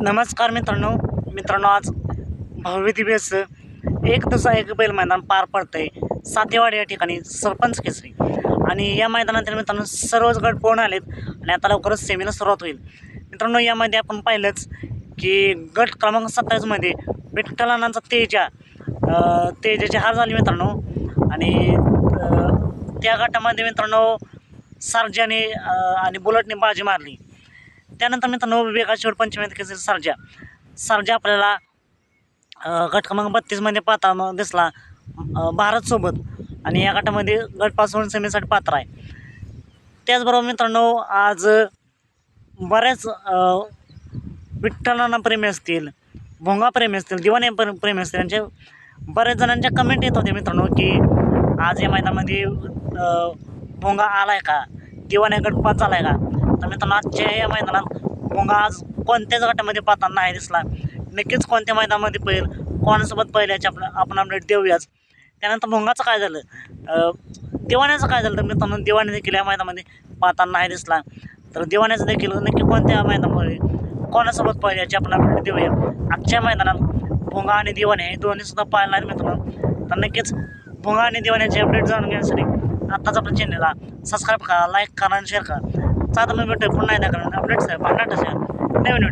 नमस्कार मित्रांनो. मित्रांनो आज भव्य दिव्य एक तसा एक बैल मैदान पार पडतंय. सातेवाडी या ठिकाणी सरपंच केसरी. आणि या मैदानातील मित्रांनो सर्वच गट पूर्ण आलेत आणि आता लवकरच सेमीला सुरुवात होईल. मित्रांनो यामध्ये आपण पाहिलंच की गट क्रमांक सत्तावीसमध्ये विठ्ठलानांचा तेजा तेजाची हार झाली मित्रांनो. आणि त्या गटामध्ये मित्रांनो सार्जाने आणि बुलटने बाजी मारली. त्यानंतर मित्रांनो विवेकाश्वर पंचमी सरजा सरजा आपल्याला गट क्रमांक बत्तीसमध्ये पात्र मग दिसला भारतसोबत आणि या गटामध्ये गट पास सेमीसाठी पात्र आहे. त्याचबरोबर मित्रांनो आज बऱ्याच विठ्ठलांना प्रेमी असतील भोंगा प्रेमी असतील दिवाने प्रे- प्रेमी असतील यांचे बऱ्याच जणांच्या कमेंट येत होते मित्रांनो की आज या मैदानामध्ये भोंगा आला आहे का? दिवाने गटपास झाला आहे का? तर मित्रांनो आजच्या या मैदानात भोंगा आज कोणत्याच गटामध्ये पाहताना नाही दिसला. नक्कीच कोणत्या मैदानामध्ये पहिल कोणासोबत पहिल्याची आपण आपण अपडेट देऊयाच. त्यानंतर भोंगाचं काय झालं? दिवाण्याचं काय झालं? तर मित्रांनो दिवाणी देखील या मैदानामध्ये पाहताना नाही दिसला. तर दिवाण्याचं देखील नक्की कोणत्या मैदानामध्ये कोणासोबत पाहिजे याची आपण अपडेट देऊया. आजच्या मैदानात भोंगा आणि दिवाणी हे दोन्हीसुद्धा पाहायला आहेत मित्रांनो. तर नक्कीच भोंगा आणि दिवाण्याचे अपडेट जाणून घेण्यासाठी आत्ताच आपल्या चॅनलला सबस्क्राईब करा लाईक करा आणि शेअर करा. సాధారణ పెట్టి ఇప్పుడు ఉన్నాయి దగ్గర అప్డేట్ సార్ పన్నట్టు సార్ నేనే